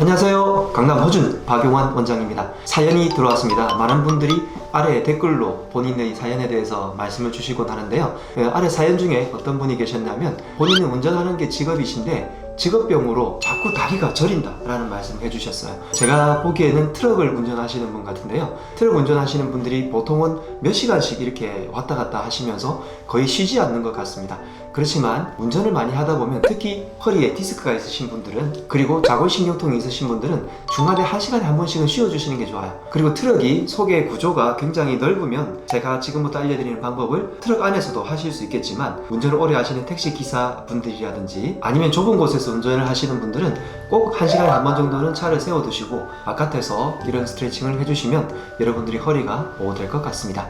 안녕하세요. 강남 허준 박용환 원장입니다. 사연이 들어왔습니다. 많은 분들이 아래 댓글로 본인의 사연에 대해서 말씀을 주시곤 하는데요. 그 아래 사연 중에 어떤 분이 계셨냐면 본인은 운전하는 게 직업이신데 직업병으로 자꾸 다리가 저린다라는 말씀을 해주셨어요. 제가 보기에는 트럭을 운전하시는 분 같은데요. 트럭 운전하시는 분들이 보통은 몇 시간씩 이렇게 왔다 갔다 하시면서 거의 쉬지 않는 것 같습니다. 그렇지만 운전을 많이 하다 보면 특히 허리에 디스크가 있으신 분들은 그리고 자골신경통이 있으신 분들은 중간에 한 시간에 한 번씩은 쉬어주시는 게 좋아요. 그리고 트럭이 속의 구조가 굉장히 넓으면 제가 지금부터 알려드리는 방법을 트럭 안에서도 하실 수 있겠지만 운전을 오래 하시는 택시 기사 분들이라든지 아니면 좁은 곳에서 운전을 하시는 분들은 꼭한 시간에 한 번 정도는 차를 세워두시고 바깥에서 이런 스트레칭을 해주시면 여러분들이 허리가 보호될 것 같습니다.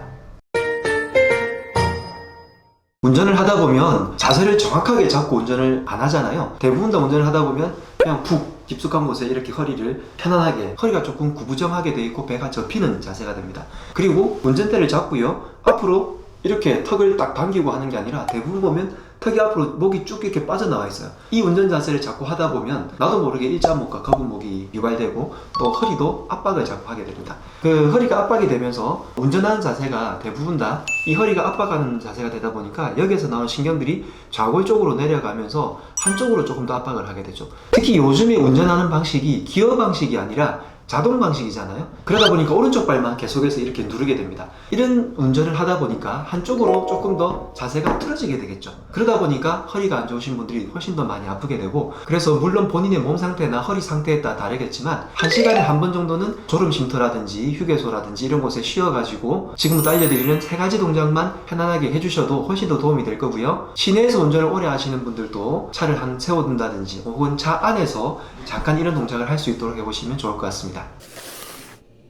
운전을 하다 보면 자세를 정확하게 잡고 운전을 안 하잖아요. 대부분 다 운전을 하다 보면 그냥 푹 깊숙한 곳에 이렇게 허리를 편안하게 허리가 조금 구부정하게 돼 있고 배가 접히는 자세가 됩니다. 그리고 운전대를 잡고요. 앞으로 이렇게 턱을 딱 당기고 하는 게 아니라 대부분 보면 턱이 앞으로 목이 쭉 이렇게 빠져나와 있어요. 이 운전 자세를 자꾸 하다 보면 나도 모르게 일자목과 거북목이 유발되고 또 허리도 압박을 자꾸 하게 됩니다. 그 허리가 압박이 되면서 운전하는 자세가 대부분 다 이 허리가 압박하는 자세가 되다 보니까 여기에서 나온 신경들이 좌골 쪽으로 내려가면서 한쪽으로 조금 더 압박을 하게 되죠. 특히 요즘에 운전하는 방식이 기어 방식이 아니라 자동 방식이잖아요. 그러다 보니까 오른쪽 발만 계속해서 이렇게 누르게 됩니다. 이런 운전을 하다 보니까 한쪽으로 조금 더 자세가 틀어지게 되겠죠. 그러다 보니까 허리가 안 좋으신 분들이 훨씬 더 많이 아프게 되고 그래서 물론 본인의 몸 상태나 허리 상태에 따라 다르겠지만 한 시간에 한 번 정도는 졸음 쉼터라든지 휴게소라든지 이런 곳에 쉬어가지고 지금부터 알려드리는 세 가지 동작만 편안하게 해주셔도 훨씬 더 도움이 될 거고요. 시내에서 운전을 오래 하시는 분들도 차를 한 세워둔다든지 혹은 차 안에서 잠깐 이런 동작을 할 수 있도록 해보시면 좋을 것 같습니다.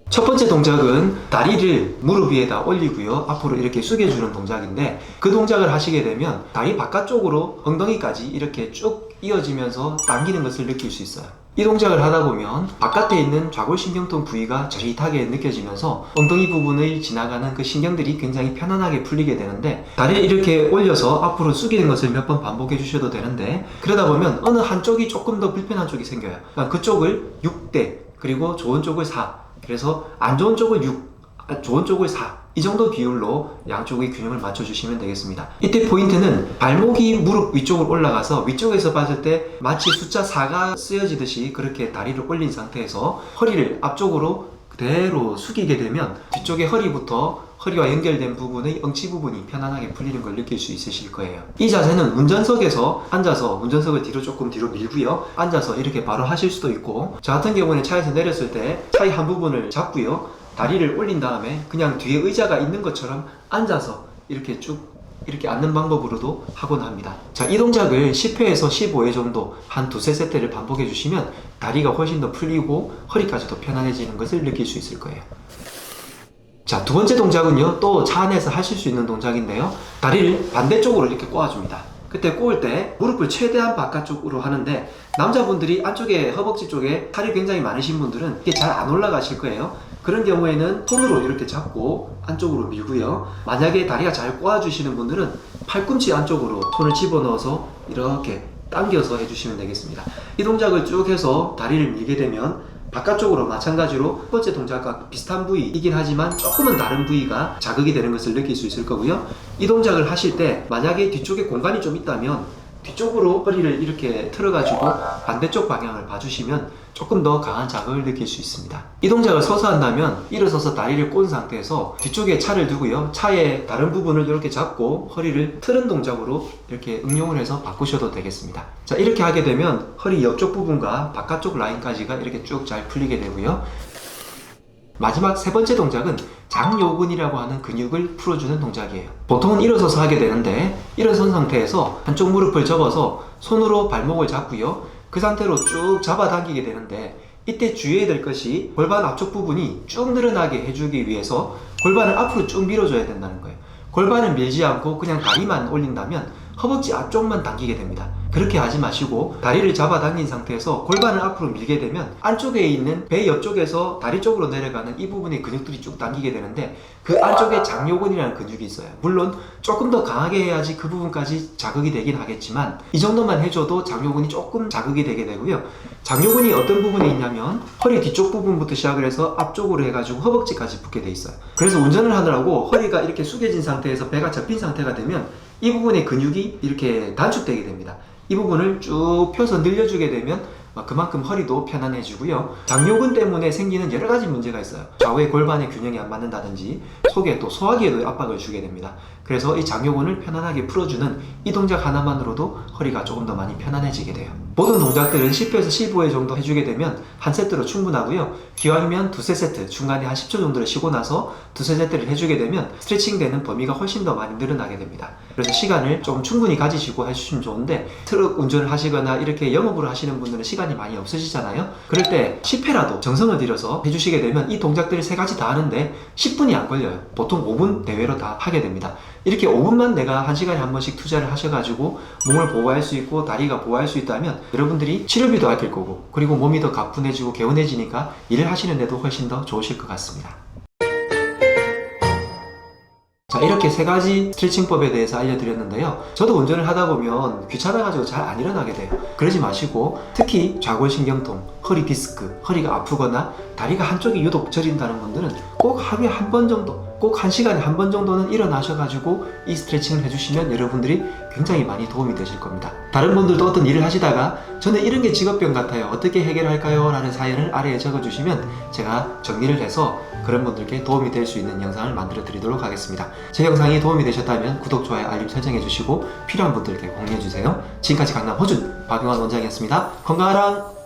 첫 번째 동작은 다리를 무릎 위에다 올리고요. 앞으로 이렇게 숙여주는 동작인데 그 동작을 하시게 되면 다리 바깥쪽으로 엉덩이까지 이렇게 쭉 이어지면서 당기는 것을 느낄 수 있어요. 이 동작을 하다 보면 바깥에 있는 좌골신경통 부위가 저릿하게 느껴지면서 엉덩이 부분을 지나가는 그 신경들이 굉장히 편안하게 풀리게 되는데 다리를 이렇게 올려서 앞으로 숙이는 것을 몇 번 반복해 주셔도 되는데 그러다 보면 어느 한쪽이 조금 더 불편한 쪽이 생겨요. 그러니까 그쪽을 6대 그리고 좋은 쪽을 4 그래서 안 좋은 쪽을 6, 아, 좋은 쪽을 4. 이 정도 비율로 양쪽의 균형을 맞춰주시면 되겠습니다. 이때 포인트는 발목이 무릎 위쪽으로 올라가서 위쪽에서 봤을 때 마치 숫자 4가 쓰여지듯이 그렇게 다리를 올린 상태에서 허리를 앞쪽으로 그대로 숙이게 되면 뒤쪽의 허리부터 허리와 연결된 부분의 엉치 부분이 편안하게 풀리는 걸 느낄 수 있으실 거예요. 이 자세는 운전석에서 앉아서 운전석을 뒤로 조금 뒤로 밀고요. 앉아서 이렇게 바로 하실 수도 있고 저 같은 경우는 차에서 내렸을 때 차의 한 부분을 잡고요. 다리를 올린 다음에 그냥 뒤에 의자가 있는 것처럼 앉아서 이렇게 쭉 이렇게 앉는 방법으로도 하곤 합니다. 자, 이 동작을 10회에서 15회 정도 한 두세 세트를 반복해 주시면 다리가 훨씬 더 풀리고 허리까지도 편안해지는 것을 느낄 수 있을 거예요. 자, 두 번째 동작은요, 또 차 안에서 하실 수 있는 동작인데요. 다리를 반대쪽으로 이렇게 꼬아줍니다. 그때 꼬을 때 무릎을 최대한 바깥쪽으로 하는데 남자분들이 안쪽에 허벅지 쪽에 살이 굉장히 많으신 분들은 이게 잘 안 올라가실 거예요. 그런 경우에는 손으로 이렇게 잡고 안쪽으로 밀고요. 만약에 다리가 잘 꼬아주시는 분들은 팔꿈치 안쪽으로 손을 집어넣어서 이렇게 당겨서 해주시면 되겠습니다. 이 동작을 쭉 해서 다리를 밀게 되면 바깥쪽으로 마찬가지로 첫 번째 동작과 비슷한 부위이긴 하지만 조금은 다른 부위가 자극이 되는 것을 느낄 수 있을 거고요. 이 동작을 하실 때 만약에 뒤쪽에 공간이 좀 있다면 뒤쪽으로 허리를 이렇게 틀어가지고 반대쪽 방향을 봐주시면 조금 더 강한 자극을 느낄 수 있습니다. 이 동작을 서서 한다면 일어서서 다리를 꼰 상태에서 뒤쪽에 차를 두고요. 차의 다른 부분을 이렇게 잡고 허리를 틀은 동작으로 이렇게 응용을 해서 바꾸셔도 되겠습니다. 자, 이렇게 하게 되면 허리 옆쪽 부분과 바깥쪽 라인까지가 이렇게 쭉 잘 풀리게 되고요. 마지막 세 번째 동작은 장요근이라고 하는 근육을 풀어주는 동작이에요. 보통은 일어서서 하게 되는데 일어선 상태에서 한쪽 무릎을 접어서 손으로 발목을 잡고요. 그 상태로 쭉 잡아당기게 되는데 이때 주의해야 될 것이 골반 앞쪽 부분이 쭉 늘어나게 해주기 위해서 골반을 앞으로 쭉 밀어줘야 된다는 거예요. 골반을 밀지 않고 그냥 다리만 올린다면 허벅지 앞쪽만 당기게 됩니다. 그렇게 하지 마시고 다리를 잡아당긴 상태에서 골반을 앞으로 밀게 되면 안쪽에 있는 배 옆쪽에서 다리 쪽으로 내려가는 이 부분의 근육들이 쭉 당기게 되는데 그 안쪽에 장요근이라는 근육이 있어요. 물론 조금 더 강하게 해야지 그 부분까지 자극이 되긴 하겠지만 이 정도만 해줘도 장요근이 조금 자극이 되게 되고요. 장요근이 어떤 부분에 있냐면 허리 뒤쪽 부분부터 시작을 해서 앞쪽으로 해가지고 허벅지까지 붙게 돼 있어요. 그래서 운전을 하느라고 허리가 이렇게 숙여진 상태에서 배가 접힌 상태가 되면 이 부분의 근육이 이렇게 단축되게 됩니다. 이 부분을 쭉 펴서 늘려주게 되면 어, 그만큼 허리도 편안해지고요. 장요근 때문에 생기는 여러 가지 문제가 있어요. 좌우의 골반의 균형이 안 맞는다든지 속에 또 소화기에도 압박을 주게 됩니다. 그래서 이 장요근을 편안하게 풀어주는 이 동작 하나만으로도 허리가 조금 더 많이 편안해지게 돼요. 모든 동작들은 10회에서 15회 정도 해주게 되면 한 세트로 충분하고요. 기왕이면 두세 세트, 중간에 한 10초 정도를 쉬고 나서 두세 세트를 해주게 되면 스트레칭 되는 범위가 훨씬 더 많이 늘어나게 됩니다. 그래서 시간을 좀 충분히 가지시고 해주시면 좋은데 트럭 운전을 하시거나 이렇게 영업을 하시는 분들은 시간이 많이 없으시잖아요. 그럴 때 10회라도 정성을 들여서 해주시게 되면 이 동작들을 세 가지 다 하는데 10분이 안 걸려요. 보통 5분 내외로 다 하게 됩니다. 이렇게 5분만 내가 한 시간에 한 번씩 투자를 하셔가지고 몸을 보호할 수 있고 다리가 보호할 수 있다면 여러분들이 치료비도 아낄 거고 그리고 몸이 더 가뿐해지고 개운해지니까 일을 하시는데도 훨씬 더 좋으실 것 같습니다. 자 이렇게 세 가지 스트레칭법에 대해서 알려드렸는데요 저도 운전을 하다 보면 귀찮아가지고 잘 안 일어나게 돼요 그러지 마시고 특히 좌골신경통, 허리 디스크, 허리가 아프거나 다리가 한쪽이 유독 저린다는 분들은 꼭 하루에 한 번 정도 꼭 한 시간에 한 번 정도는 일어나셔가지고 이 스트레칭을 해주시면 여러분들이 굉장히 많이 도움이 되실 겁니다 다른 분들도 어떤 일을 하시다가 저는 이런 게 직업병 같아요 어떻게 해결할까요? 라는 사연을 아래에 적어주시면 제가 정리를 해서 그런 분들께 도움이 될 수 있는 영상을 만들어 드리도록 하겠습니다. 제 영상이 도움이 되셨다면 구독, 좋아요, 알림 설정해 주시고 필요한 분들께 공유해 주세요. 지금까지 강남 호준 박용환 원장이었습니다. 건강하랑